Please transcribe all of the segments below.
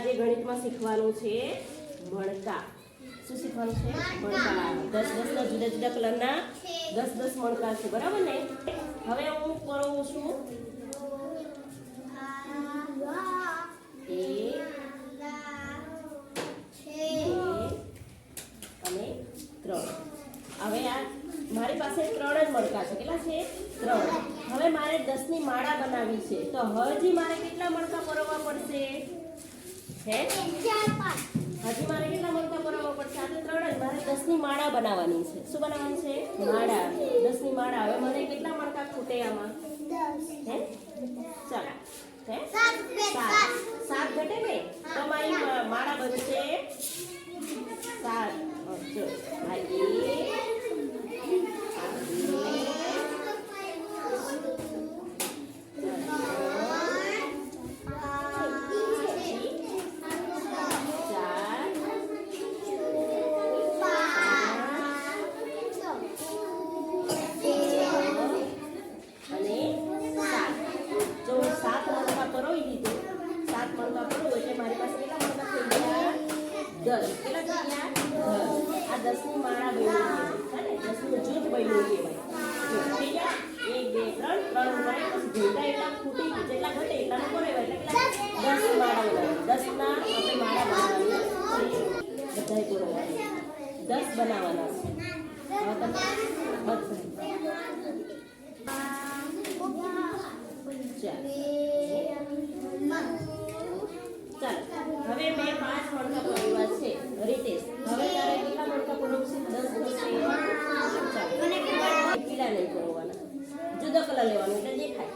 આજે ગણિતમાં શીખવાનું છે મણકા શું શીખવાનું છે? મણકા દસ દસના જુદા જુદા કલરના દસ દસ મણકા છે, બરાબર ને? હવે હું કરું છું. અને ત્રણ. હવે આ મારી પાસે ત્રણ જ મણકા છે. કેટલા છે? ત્રણ. હવે મારે દસની માળા બનાવવી છે. તો હજી મારે કેટલા મણકા પરવવા પડશે? હે? હજી મારે કેટલા મણકા બનાવવા પડશે? આ તો ત્રણ જ. મારે દસની માળા બનાવવાની છે. શું બનાવવાની છે? માળા. દસની માળા. હવે મને કેટલા મણકા ખૂટે આમાં? હે? ચાલો. હે? સાત. સાત ઘટે ને? તમારી માળા બનશે સાત. અ, દસ. કેટલા થઈ ગયા દસ આ દસની માળા બન્યું છે ને દસનું જૂથ બન્યું કહેવાય બે, ત્રણ ત્રણ ખૂટી જેટલા ઘટે એટલા કેટલા દસ માળા બનાવી દસના આપણે માળા બધાય પરોવ્યા દસ બનાવવાના છે. હવે ચાલો હવે મેં પાંચ મણકા પરોવ્યા છે રીતેશ હવે તારે કેટલા મણકા પરોવશે દસ દસ ચાલો પીલા નહીં પરોવવાના જુદો કલર લેવાનો એટલે દેખાય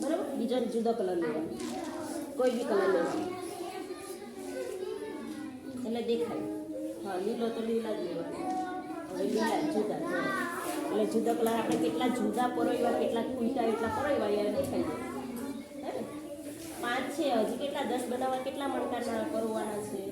બરાબર બીજો જુદો કલર લેવાનો. કોઈ બી કલર લેવાનો એટલે દેખાય. હા, લીલો તો લીલા જ લેવાનો. લીલા જુદા એટલે જુદા કલર આપણે કેટલા જુદા પરોવ્યા કેટલા ખૂટા એટલા પરોવ્યા એ દેખાઈ જાય? પાંચ છે, હજી કેટલા? દસ બનાવવા, કેટલા મણકાના પરવાના છે?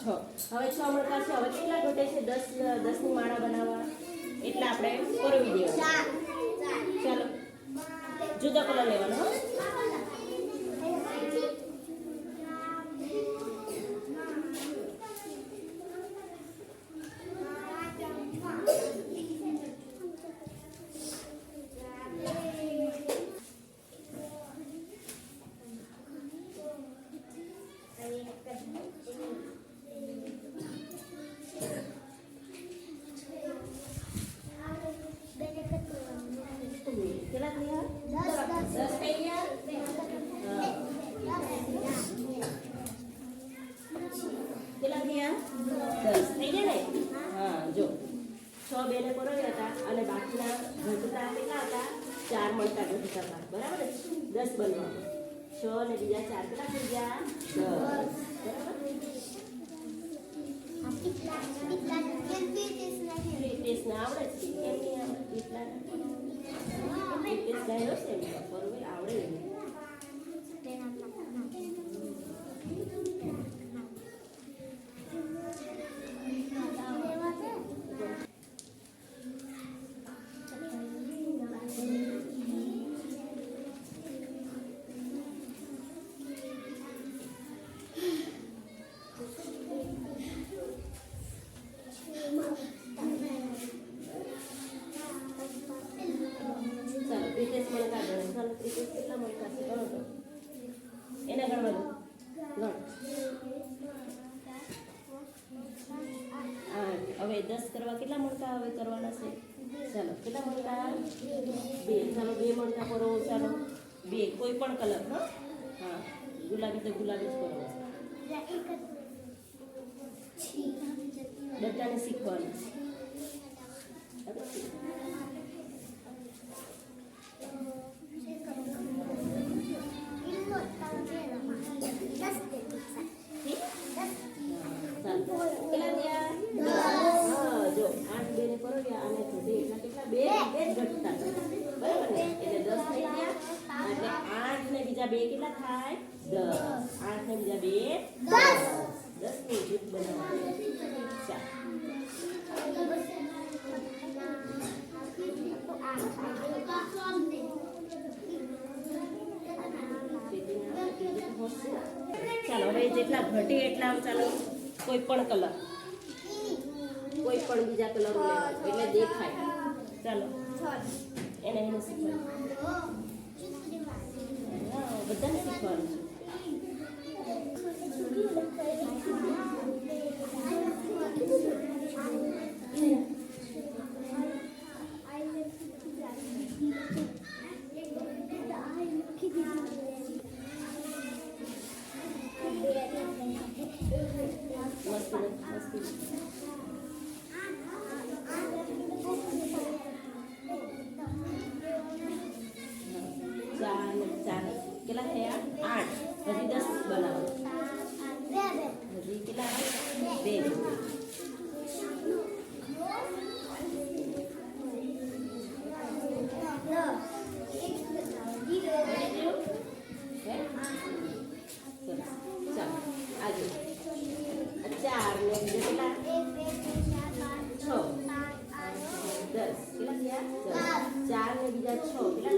છ. હવે છ મણકા છે હવે કેટલા ઘટે છે? દસ દસની માળા બનાવવા. એટલે આપણે પરવી દેવાનું ચાલો જુદા કલર લેવાનો હો કેટલા થયા દસ થઈ ગયા હા. કેટલા થયા દસ થઈ ગયા ને હા જો છ બેને પરોવ્યા હતા અને બાકીના ઘટતા કેટલા હતા? ચાર મળતા ઘટતા. હતા બરાબર દસ બનવા છ ને બીજા ચાર કેટલા થઈ ગયા? દસ. બરાબર આવડે છે? આવડે. બે કોઈ પણ કલર હા હા ગુલાબી તો ગુલાબી જ કરો બધાને શીખવાનું હવે ઠીક? ચાલો. કેટલા થયા? હા, જો આઠ બે ને કરો કે આને તો બે એટલા કેટલા બે બે જ ઘટતા બરાબર ને એટલે દસ થઈ ગયા એટલે આઠ ને બીજા બે કેટલા થાય દસ બીજા બે દસની જૂથ ચાલો, હવે જેટલા ઘટે એટલા ચાલો, કોઈ પણ કલર કોઈ પણ બીજા કલર એટલે દેખાય. ચાલો. એને એને શીખવાનું હા, બધાને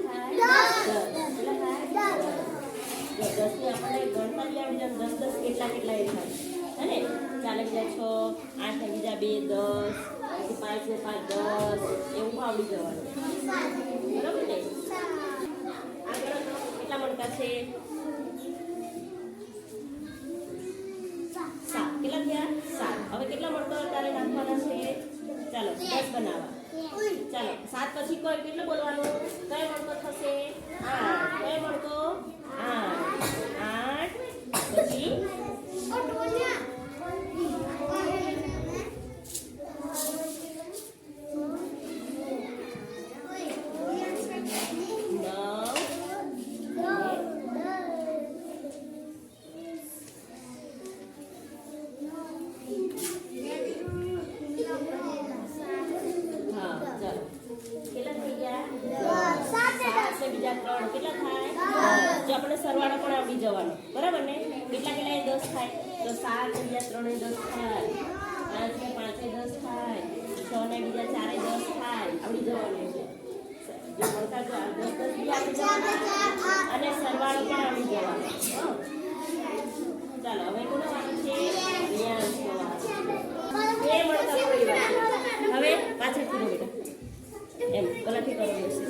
છ કેટલા થાય દસ કેટલા થાય દસ જો દસની આપણને ગણતા બી આવડી જાય દસ કેટલા કેટલા એ ચાર બીજા છ આઠ બીજા બે દસ પછી પાંચ દસ એવું આવડી જવાનું બરાબર ને આગળ કેટલા મણકા છે સાત. કેટલા થયા? સાત. હવે કેટલા મણકા તારે નાખવાના છે? ચાલો, દસ બનાવવા. ચાલો સાત પછી કોઈ કેટલું બોલવાનું? કયો મળતો થશે. આઠ. કયો મળતો આઠ. આવડી જવાના અને સરવાળો પણ આવડી જવાનો ચાલો હવે કોનો છે? બે મળતા પડી વાત હવે પાછળથી લો બેટા. એમ ગલાથી કરો બેસી.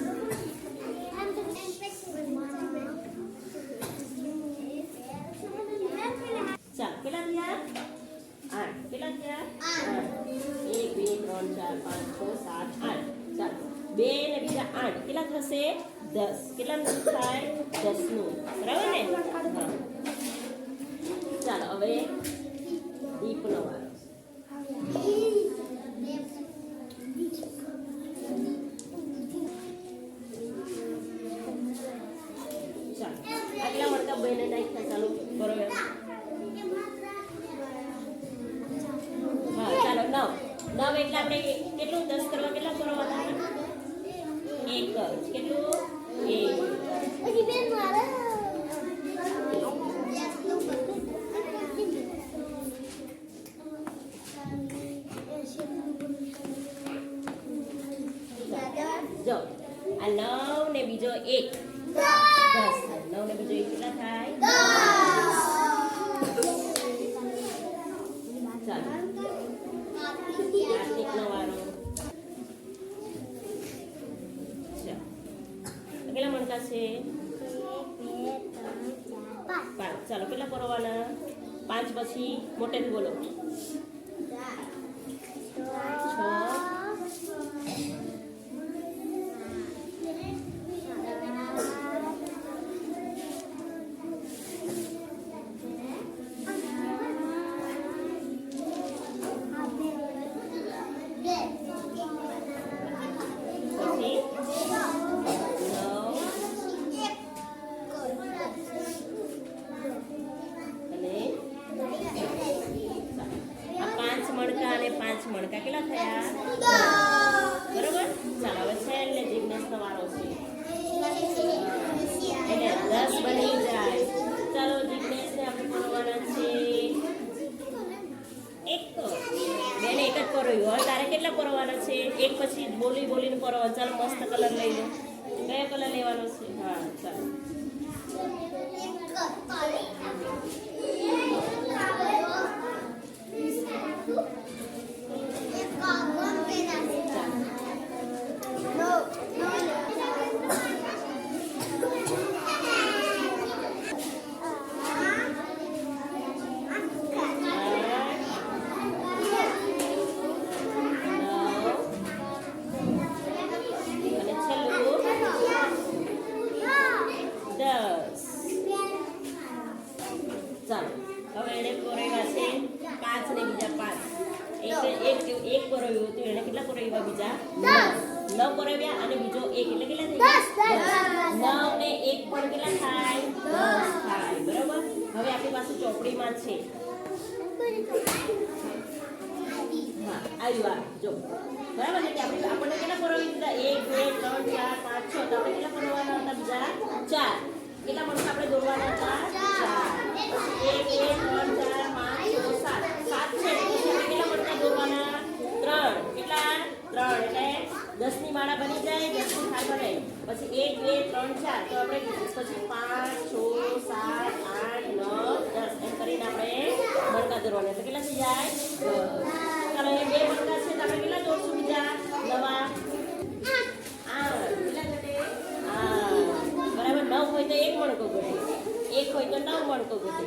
ચાલ કેટલા થયા? આઠ. કેટલા થયા? આઠ. એક બે ત્રણ ચાર પાંચ છ સાત આઠ. ચાલ બે આઠ કેટલા થશે? દસ. કેટલાનું થાય? દસનું બરાબર ને? ચાલો, હવે દીપનો વારો ચાલો. આગલા મણકા બેને નાખ્યા ચાલો કરો એમ. હા ચાલો નવ નવ એટલે આપણે કેટલું દસ કરવા કેટલા કરવાના એક જ કેટલું એક જો આ નવ ને બીજો એક દસ થાય નવ ને બીજો એક કેટલા થાય ચાલો કાર્તિકનો વારો ચાલો કેટલા મણકા છે પાંચ ચાલો કેટલા કરવાના પાંચ પછી મોટેથી બોલો ચાર પાંચ મણકા કેટલા થયા બરોબર ચાલો હવે છેલ્લે જિજ્ઞેસનો વારો છે એટલે દસ બની જાય ચાલો જિજ્ઞેસને આપણે કરવાના છે એક તો બેને એક જ પરોયું હવે તારે કેટલા પરવાના છે એક પછી બોલી બોલીને પરો ચાલો મસ્ત કલર લઈ લો. કયો કલર લેવાનો છે. હા, ચાલો નવ અને છેલ્લું દસ ચાલો હવે એને કોરાવ્યા છે પાંચ ને બીજા પાંચ. એક એક એક કોરાવ્યું હતું એને કેટલા કોરાવ્યા બીજા? નવ પરવ્યા અને બીજો એક એટલે કેટલા થઈ ગયા? દસ, દસ. નવ ને એક પણ કેટલા થાય? દસ થાય બરાબર? હવે આપણી પાસે ચોપડીમાં છે. હા આવ્યું આ જો. બરાબર? આપણે આપણને કેટલા પરવાવી દીધા એક બે ત્રણ ચાર પાંચ છ તો આપણે કેટલા પરવાના હતા બીજા ચાર કેટલા મણકા આપણે દોરવાના હતા ચાર એક બે ત્રણ ચાર પાંચ છ સાત સાત છે પછી આપણે કેટલા મણકા દોરવાના ત્રણ કેટલા ત્રણ એટલે દસની માળા બની જાય દસની થાળ બને પછી એક બે ત્રણ સાત આઠ, નવ, દસ એમ કરીને મણકા દોરવાના તો કેટલા થઈ બે મણકા છે તો કેટલા દોરશું બીજા નવા બરાબર નવ હોય તો એક મણકો ઘટે એક હોય તો નવ મણકો ઘટે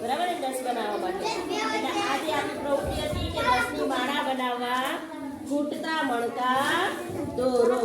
બરાબર દસ બનાવવા માટે. એટલે આજે આપણી પ્રવૃત્તિ કે દસની માળા બનાવવા ખૂટતા મણકા, દોરો.